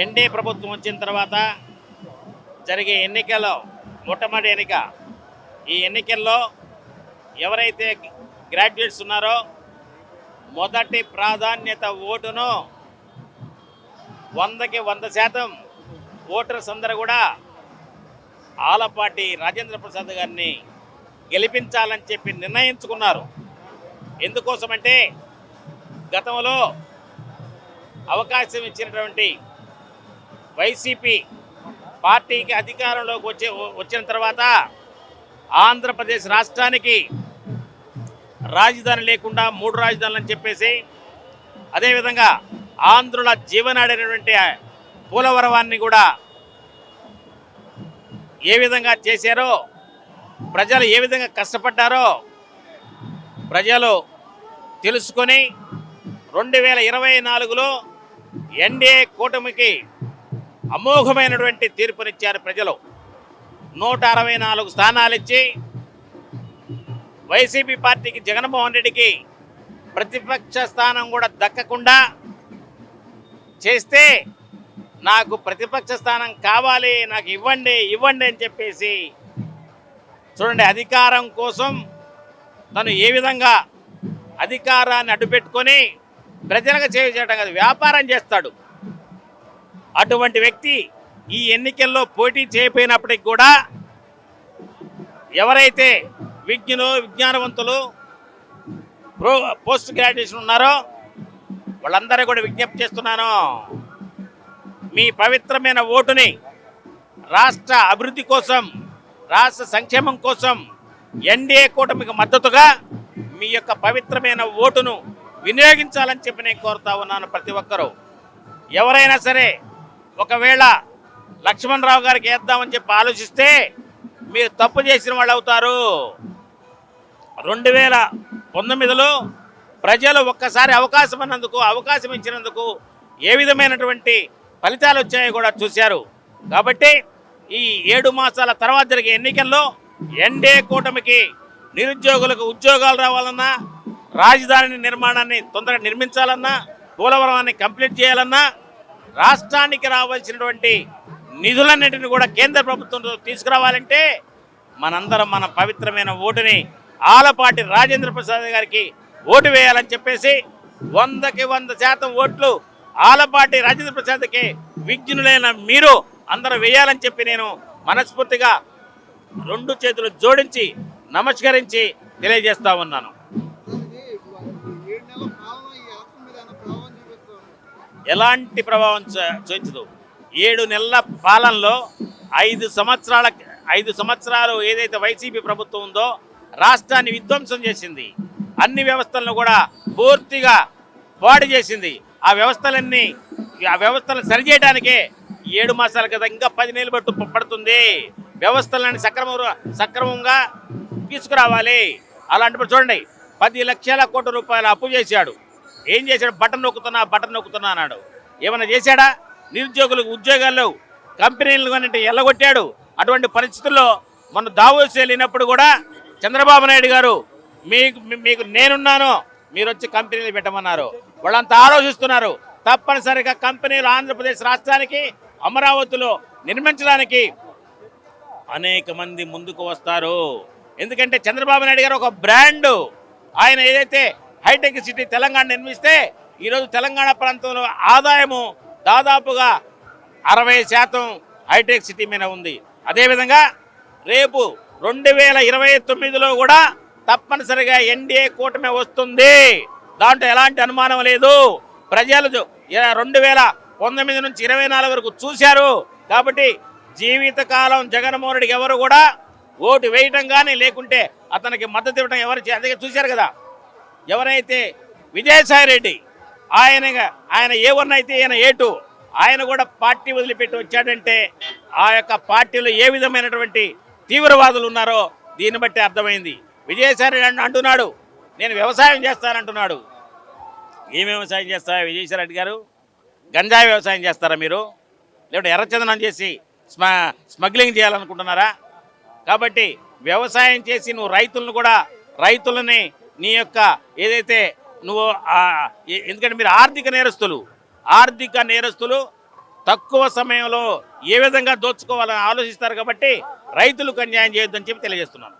ND ప్రభుత్వం వచ్చిన తర్వాత జరిగే ఎన్నికల్లో మొట్టమొదటి ఎన్నిక. ఈ ఎన్నికల్లో ఎవరైతే గ్రాడ్యుయేట్స్ ఉన్నారో మొదటి ప్రాధాన్యత ఓటును వందకి వంద శాతం ఓటర్స్ అందరూ కూడా ఆలపాటి రాజేంద్ర ప్రసాద్ గారిని గెలిపించాలని చెప్పి నిర్ణయించుకున్నారు. ఎందుకోసమంటే గతంలో అవకాశం ఇచ్చినటువంటి వైసీపీ పార్టీకి అధికారంలోకి వచ్చే వచ్చిన తర్వాత ఆంధ్రప్రదేశ్ రాష్ట్రానికి రాజధాని లేకుండా మూడు రాజధానులు అని చెప్పేసి అదేవిధంగా ఆంధ్రుల జీవనాడైనటువంటి పోలవరవాన్ని కూడా ఏ విధంగా చేశారో ప్రజలు ఏ విధంగా కష్టపడ్డారో ప్రజలు తెలుసుకొని రెండు వేల ఇరవై నాలుగులో ఎన్డీఏ కూటమికి అమోఘమైనటువంటి తీర్పునిచ్చారు ప్రజలు. నూట అరవై నాలుగు స్థానాలు ఇచ్చి వైసీపీ పార్టీకి జగన్మోహన్ రెడ్డికి ప్రతిపక్ష స్థానం కూడా దక్కకుండా చేస్తే నాకు ప్రతిపక్ష స్థానం కావాలి నాకు ఇవ్వండి ఇవ్వండి అని చెప్పేసి చూడండి అధికారం కోసం తను ఏ విధంగా అధికారాన్ని అడ్డుపెట్టుకొని ప్రజలకు సేవ చేయడం కాదు వ్యాపారం చేస్తాడు. అటువంటి వ్యక్తి ఈ ఎన్నికల్లో పోటీ చేయకపోయినప్పటికి కూడా ఎవరైతే విజ్ఞులు విజ్ఞానవంతులు ప్రో పోస్ట్ గ్రాడ్యుయేషన్ ఉన్నారో వాళ్ళందరూ కూడా విజ్ఞప్తి చేస్తున్నాను. మీ పవిత్రమైన ఓటుని రాష్ట్ర అభివృద్ధి కోసం రాష్ట్ర సంక్షేమం కోసం ఎన్డీఏ కూటమికి మద్దతుగా మీ యొక్క పవిత్రమైన ఓటును వినియోగించాలని చెప్పి నేను కోరుతా ఉన్నాను ప్రతి ఒక్కరూ. ఎవరైనా సరే ఒకవేళ లక్ష్మణరావు గారికి వేద్దామని చెప్పి ఆలోచిస్తే మీరు తప్పు చేసిన వాళ్ళు అవుతారు. రెండు వేల పంతొమ్మిదిలో ప్రజలు ఒక్కసారి అవకాశం అన్నందుకు అవకాశం ఇచ్చినందుకు ఏ విధమైనటువంటి ఫలితాలు వచ్చాయో కూడా చూశారు. కాబట్టి ఈ ఏడు మాసాల తర్వాత జరిగే ఎన్నికల్లో ఎన్డీఏ కూటమికి నిరుద్యోగులకు ఉద్యోగాలు రావాలన్నా రాజధాని నిర్మాణాన్ని తొందరగా నిర్మించాలన్నా పోలవరాన్ని కంప్లీట్ చేయాలన్నా రాష్ట్రానికి రావాల్సినటువంటి నిధులన్నింటిని కూడా కేంద్ర ప్రభుత్వంతో తీసుకురావాలంటే మనందరం మన పవిత్రమైన ఓటుని ఆలపాటి రాజేంద్ర ప్రసాద్ గారికి ఓటు వేయాలని చెప్పేసి వందకి వంద శాతం ఓట్లు ఆలపాటి రాజేంద్ర ప్రసాద్కి విజ్ఞులైన మీరు అందరూ వేయాలని చెప్పి నేను మనస్ఫూర్తిగా రెండు చేతులు జోడించి నమస్కరించి తెలియజేస్తా ఉన్నాను ఇది ఏడు నెలల పాలన ఈ రాష్ట్రం మీద ఏమైనా ప్రభావం చూపిస్తుంది ఎలాంటి ప్రభావం చూపించదు. ఏడు నెలల పాలనలో ఐదు సంవత్సరాల ఐదు సంవత్సరాలు ఏదైతే వైసీపీ ప్రభుత్వం ఉందో రాష్ట్రాన్ని విధ్వంసం చేసింది. అన్ని వ్యవస్థలను కూడా పూర్తిగా పాడు చేసింది. ఆ వ్యవస్థలన్నీ ఆ వ్యవస్థలను సరిచేయడానికే ఏడు మాసాల కదా ఇంకా పది నెలలు పట్టు పడుతుంది. వ్యవస్థలను సక్రమ సక్రమంగా తీసుకురావాలి. అలాంటప్పుడు చూడండి పది లక్షల కోట్ల రూపాయలు అప్పు చేశాడు. ఏం చేశాడు? బటన్ నొక్కుతున్నా బటన్ నొక్కుతున్నా అన్నాడు. ఏమైనా చేశాడా? నిరుద్యోగులకు ఉద్యోగాల్లో కంపెనీలు అంటే ఎల్లగొట్టాడు. అటువంటి పరిస్థితుల్లో మొన్న దావోస్ వెళ్ళినప్పుడు కూడా చంద్రబాబు నాయుడు గారు మీకు మీకు నేనున్నాను మీరు వచ్చి కంపెనీలు పెట్టమన్నారు. వాళ్ళంతా ఆలోచిస్తున్నారు. తప్పనిసరిగా కంపెనీలు ఆంధ్రప్రదేశ్ రాష్ట్రానికి అమరావతిలో నిర్మించడానికి అనేక మంది ముందుకు వస్తారు. ఎందుకంటే చంద్రబాబు నాయుడు గారు ఒక బ్రాండ్. ఆయన ఏదైతే హైటెక్ సిటీ తెలంగాణ నిర్మిస్తే ఈరోజు తెలంగాణ ప్రాంతంలో ఆదాయము దాదాపుగా అరవై శాతం హైటెక్ సిటీ మీద ఉంది. అదేవిధంగా రేపు రెండు వేల ఇరవై తొమ్మిదిలో కూడా తప్పనిసరిగా ఎన్డీఏ కూటమి వస్తుంది. దాంట్లో ఎలాంటి అనుమానం లేదు. ప్రజలు రెండు వేల పంతొమ్మిది నుంచి ఇరవై నాలుగు వరకు చూశారు. కాబట్టి జీవితకాలం జగన్మోహన్ రెడ్డికి ఎవరు కూడా ఓటు వేయటం కానీ లేకుంటే అతనికి మద్దతు ఇవ్వడం ఎవరు అందుకే చూశారు కదా. ఎవరైతే విజయసాయి రెడ్డి ఆయన ఆయన ఏ వన్ అయితే ఈయన ఏ టూ ఆయన కూడా పార్టీ వదిలిపెట్టి వచ్చాడంటే ఆ యొక్క పార్టీలో ఏ విధమైనటువంటి తీవ్రవాదులు ఉన్నారో దీన్ని బట్టి అర్థమైంది. విజయసాయి రెడ్డి అంటున్నాడు నేను వ్యవసాయం చేస్తానంటున్నాడు. ఏం వ్యవసాయం చేస్తారా విజయసాయి రెడ్డి గారు? గంజాయి వ్యవసాయం చేస్తారా మీరు? లేకుంటే ఎర్రచందనం చేసి స్మ స్మగ్లింగ్ చేయాలనుకుంటున్నారా? కాబట్టి వ్యవసాయం చేసి నువ్వు రైతులను కూడా రైతులని నీ యొక్క ఏదైతే నువ్వు ఎందుకంటే మీరు ఆర్థిక నేరస్తులు ఆర్థిక నేరస్తులు తక్కువ సమయంలో ఏ విధంగా దోచుకోవాలని ఆలోచిస్తారు కాబట్టి రైతులకు అన్యాయం చేయొద్దని చెప్పి తెలియజేస్తున్నాను.